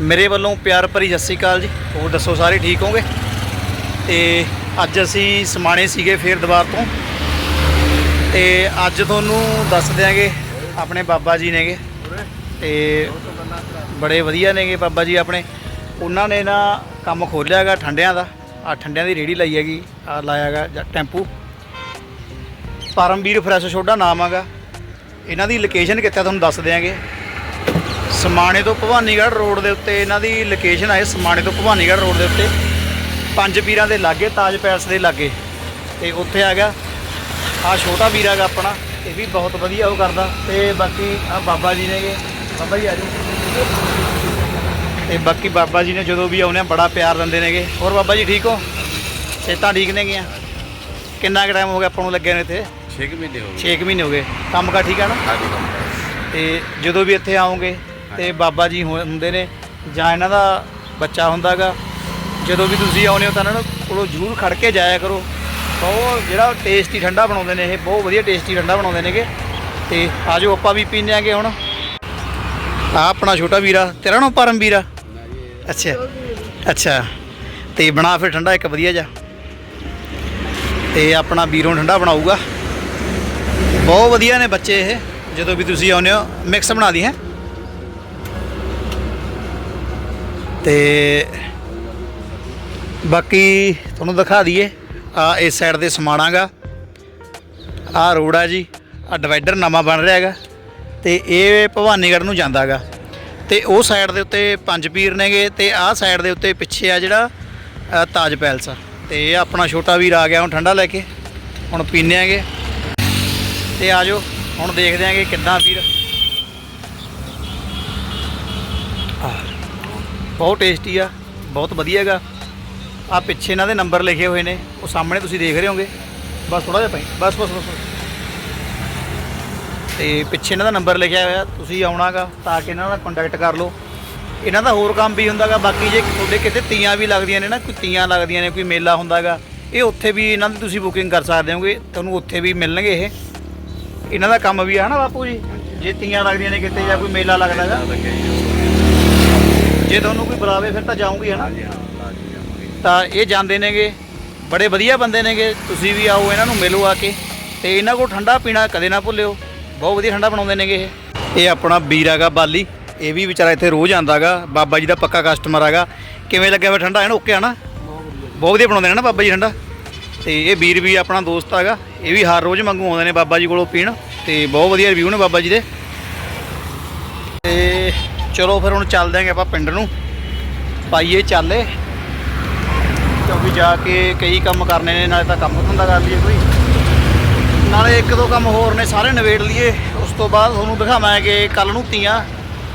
ਮੇਰੇ ਵੱਲੋਂ ਪਿਆਰ ਭਰੀ ਸਤਿ ਸ਼੍ਰੀ ਅਕਾਲ ਜੀ। ਹੋਰ ਦੱਸੋ, ਸਾਰੇ ਠੀਕ ਹੋਗੇ ਤੇ ਅੱਜ ਅਸੀਂ ਸਮਾਣੇ ਸੀਗੇ ਫੇਰ ਦੁਬਾਰ ਤੋਂ। ਤੇ ਅੱਜ ਤੁਹਾਨੂੰ ਦੱਸ ਦਿਆਂਗੇ ਆਪਣੇ ਬਾਬਾ ਜੀ ਨੇਗੇ। ਤੇ ਬੜੇ ਵਧੀਆ ਨੇਗੇ ਬਾਬਾ ਜੀ ਆਪਣੇ। ਉਹਨਾਂ ਨੇ ਨਾ ਕੰਮ ਖੋਲ੍ਹਿਆਗਾ ਠੰਡਿਆਂ ਦਾ। ਆ ਠੰਡਿਆਂ ਦੀ ਰੇੜੀ ਲਾਈ ਹੈਗੀ ਆ ਲਾਇਆਗਾ ਟੈਂਪੂ। ਪਰਮਵੀਰ ਫਰੈਸ਼ ਛੋਡਾ ਨਾਮ ਹੈਗਾ। ਇਹਨਾਂ ਦੀ ਲੋਕੇਸ਼ਨ ਕਿੱਥੇ ਤੁਹਾਨੂੰ ਦੱਸ ਦਿਆਂਗੇ। ਸਮਾਣੇ ਤੋਂ ਭਵਾਨੀਗੜ੍ਹ ਰੋਡ ਦੇ ਉੱਤੇ ਇਹਨਾਂ ਦੀ ਲੋਕੇਸ਼ਨ ਹੈ ਸਮਾਣੇ ਤੋਂ ਭਵਾਨੀਗੜ੍ਹ ਰੋਡ ਦੇ ਉੱਤੇ। ਪੰਜ ਪੀਰਾਂ ਦੇ ਲਾਗੇ ਤਾਜ ਪੈਲਸ ਦੇ ਲਾਗੇ। ਤੇ ਉੱਥੇ ਆ ਗਿਆ। ਆ ਛੋਟਾ ਵੀਰ ਹੈਗਾ ਆਪਣਾ ਇਹ ਵੀ ਬਹੁਤ ਵਧੀਆ ਉਹ ਕਰਦਾ। ਤੇ ਬਾਕੀ ਆ ਬਾਬਾ ਜੀ ਨੇਗੇ। ਬਾਬਾ ਜੀ ਆ ਜਾਓ। ਤੇ ਬਾਕੀ ਬਾਬਾ ਜੀ ਨੇ ਜਦੋਂ ਵੀ ਆਉਂਦੇ ਆ ਬੜਾ ਪਿਆਰ ਦਿੰਦੇ ਨੇਗੇ। ਹੋਰ ਬਾਬਾ ਜੀ ਠੀਕ ਹੋ? ਸਿਹਤਾਂ ਠੀਕ ਨੇਗੀਆਂ? ਕਿੰਨਾ ਕੁ ਟਾਈਮ ਹੋ ਗਿਆ ਆਪਾਂ ਨੂੰ ਲੱਗਿਆ ਨੂੰ ਇੱਥੇ? 6 ਮਹੀਨੇ ਹੋ 6 ਮਹੀਨੇ ਹੋ ਗਏ। ਕੰਮ ਕਾ ਠੀਕ ਆ ਨਾ? ਹਾਂਜੀ ਤੇ ਜਦੋਂ ਵੀ ਇੱਥੇ ਆਓਗੇ ਤੇ ਬਾਬਾ ਜੀ ਹੋ- ਹੁੰਦੇ ਨੇ ਜਾਂ ਇਹਨਾਂ ਦਾ ਬੱਚਾ ਹੁੰਦਾਗਾ। ਜਦੋਂ ਵੀ ਤੁਸੀਂ ਆਉਂਦੇ ਹੋ ਤਾਂ ਇਹਨਾਂ ਨੂੰ ਕੋਲੋਂ ਜ਼ਰੂਰ ਖੜ ਕੇ ਜਾਇਆ ਕਰੋ। ਬਹੁਤ ਜਿਹੜਾ ਟੇਸਟੀ ਠੰਡਾ ਬਣਾਉਂਦੇ ਨੇ, ਇਹ ਬਹੁਤ ਵਧੀਆ ਟੇਸਟੀ ਠੰਡਾ ਬਣਾਉਂਦੇ ਨੇਗੇ। ਤੇ ਆਜੋ ਆਪਾਂ ਵੀ ਪੀਂਦੇ ਆਂਗੇ ਹੁਣ। ਆ ਆਪਣਾ ਛੋਟਾ ਵੀਰਾ, ਤੇਰਾ ਨਾਮ ਪਰਮ ਵੀਰਾ? ਅੱਛਾ ਅੱਛਾ। ਤੇ ਬਣਾ ਫਿਰ ਠੰਡਾ ਇੱਕ ਵਧੀਆ ਜਿਹਾ। ਤੇ ਆਪਣਾ ਵੀਰੋਂ ਠੰਡਾ ਬਣਾਊਗਾ। ਬਹੁਤ ਵਧੀਆ ਨੇ ਬੱਚੇ ਇਹ, ਜਦੋਂ ਵੀ ਤੁਸੀਂ ਆਉਂਦੇ ਹੋ। ਮਿਕਸ ਬਣਾ ਦੀ, ਹੈ? ਤੇ ਬਾਕੀ ਤੁਹਾਨੂੰ ਦਿਖਾ ਦਈਏ। ਆ ਇਸ ਸਾਈਡ ਦੇ ਸਮਾਣਾਗਾ ਆ ਰੋਡ ਆ ਜੀ। ਆ ਡਿਵਾਈਡਰ ਨਵਾਂ ਬਣ ਰਿਹਾ ਹੈਗਾ। ਤੇ ਇਹ ਭਵਾਨੀਗੜ੍ਹ ਨੂੰ ਜਾਂਦਾਗਾ ਤੇ ਉਹ ਸਾਈਡ ਦੇ ਉੱਤੇ ਪੰਜ ਪੀਰ ਨੇਗੇ ਤੇ ਆਹ ਸਾਈਡ ਦੇ ਉੱਤੇ ਪਿੱਛੇ ਆ ਜਿਹੜਾ ਤਾਜ ਪੈਲਸ ਆ। ਤੇ ਇਹ ਆਪਣਾ ਛੋਟਾ ਵੀਰ ਆ ਗਿਆ ਹੁਣ ਠੰਡਾ ਲੈ ਕੇ। ਹੁਣ ਪੀਨੇ ਆਂਗੇ ਤੇ ਆ ਜਾਓ ਹੁਣ ਦੇਖਦੇ ਆਂਗੇ ਕਿੱਦਾਂ ਵੀਰ। ਆਹ, ਬਹੁਤ ਟੇਸਟੀ ਆ, ਬਹੁਤ ਵਧੀਆ ਹੈਗਾ। ਆ ਪਿੱਛੇ ਇਹਨਾਂ ਦੇ ਨੰਬਰ ਲਿਖੇ ਹੋਏ ਨੇ, ਉਹ ਸਾਹਮਣੇ ਤੁਸੀਂ ਦੇਖ ਰਹੇ ਹੋਗੇ। ਬਸ ਥੋੜਾ ਜਿਹਾ ਪਈ ਬਸ ਬਸ ਬਸ ਬਸ। ਤੇ ਪਿੱਛੇ ਇਹਨਾਂ ਦਾ ਨੰਬਰ ਲਿਖਿਆ ਹੋਇਆ, ਤੁਸੀਂ ਆਉਣਾਗਾ ਤਾਂ ਕਿ ਇਹਨਾਂ ਨਾਲ ਕੰਟੈਕਟ ਕਰ ਲਓ। ਇਹਨਾਂ ਦਾ ਹੋਰ ਕੰਮ ਵੀ ਹੁੰਦਾਗਾ, ਬਾਕੀ ਜੇ ਤੁਹਾਡੇ ਕਿਤੇ ਤੀਆਂ ਵੀ ਲੱਗਦੀਆਂ ਨੇ ਨਾ, ਕੋਈ ਤੀਆਂ ਲੱਗਦੀਆਂ ਨੇ, ਕੋਈ ਮੇਲਾ ਹੁੰਦਾਗਾ, ਇਹ ਉੱਥੇ ਵੀ ਇਹਨਾਂ ਦੀ ਤੁਸੀਂ ਬੁਕਿੰਗ ਕਰ ਸਕਦੇ ਹੋਗੇ, ਤੁਹਾਨੂੰ ਉੱਥੇ ਵੀ ਮਿਲਣਗੇ ਇਹ। ਇਹਨਾਂ ਦਾ ਕੰਮ ਵੀ ਆ ਨਾ ਬਾਪੂ ਜੀ, ਜੇ ਤੀਆਂ ਲੱਗਦੀਆਂ ਨੇ ਕਿਤੇ ਜਾਂ ਕੋਈ ਮੇਲਾ ਲੱਗਦਾ ਹੈਗਾ ਜੇ ਤੁਹਾਨੂੰ ਕੋਈ ਬੁਲਾਵੇ ਫਿਰ ਤਾਂ ਜਾਊਂਗੀ ਹਨਾ ਤਾਂ ਇਹ ਜਾਂਦੇ ਨੇਗੇ ਬੜੇ ਵਧੀਆ ਬੰਦੇ ਨੇਗੇ। ਤੁਸੀਂ ਵੀ ਆਓ ਇਹਨਾਂ ਨੂੰ ਮਿਲੋ ਆ ਕੇ। ਤੇ ਇਹਨਾਂ ਕੋਲ ਠੰਡਾ ਪੀਣਾ ਕਦੇ ਨਾ ਭੁੱਲਿਓ। ਬਹੁਤ ਵਧੀਆ ਠੰਡਾ ਬਣਾਉਂਦੇ ਨੇਗੇ ਇਹ। ਇਹ ਆਪਣਾ ਵੀਰ ਹੈਗਾ ਬਾਲੀ। ਇਹ ਵੀ ਵਿਚਾਰਾ ਇੱਥੇ ਰੋਜ਼ ਆਂਦਾਗਾ ਬਾਬਾ ਜੀ ਦਾ ਪੱਕਾ ਕਸਟਮਰ ਹੈਗਾ। ਕਿਵੇਂ ਲੱਗਿਆ ਵਾ ਠੰਡਾ ਇਹਨੂੰ ਓਕੇ ਆ ਨਾ? ਬਹੁਤ ਵਧੀਆ। ਬਣਾਉਂਦੇ ਨੇ ਨਾ ਬਾਬਾ ਜੀ ਠੰਡਾ? ਤੇ ਇਹ ਵੀਰ ਵੀ ਆਪਣਾ ਦੋਸਤ ਹੈਗਾ। ਇਹ ਵੀ ਹਰ ਰੋਜ਼ ਮੰਗੂ ਆਉਂਦੇ ਨੇ ਬਾਬਾ ਜੀ ਕੋਲੋਂ ਪੀਣ। ਤੇ ਬਹੁਤ ਵਧੀਆ ਰਿਵਿਊ ਨੇ ਬਾਬਾ ਜੀ ਦੇ। ਚਲੋ ਫਿਰ ਹੁਣ ਚੱਲਦੇ ਆਂਗੇ ਆਪਾਂ ਪਿੰਡ ਨੂੰ। ਪਾਈਏ ਚਾਲੇ। ਕਿਉਂਕਿ ਜਾ ਕੇ ਕਈ ਕੰਮ ਕਰਨੇ ਨੇ, ਨਾਲੇ ਤਾਂ ਕੰਮ ਧੰਦਾ ਕਰ ਲਈਏ ਕੋਈ। ਨਾਲੇ ਇੱਕ ਦੋ ਕੰਮ ਹੋਰ ਨੇ, ਸਾਰੇ ਨਿਬੇੜ ਲਈਏ। ਉਸ ਤੋਂ ਬਾਅਦ ਤੁਹਾਨੂੰ ਦਿਖਾਵਾਂਗੇ ਕੱਲ ਨੂੰ ਤੀਆਂ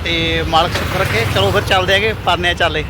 ਤੇ ਮਾਲਕ ਸੁੱਖ ਰੱਖੇ। ਚਲੋ ਫਿਰ ਚੱਲਦੇ ਆਂਗੇ ਪਰਨੇ ਚਾਲੇ।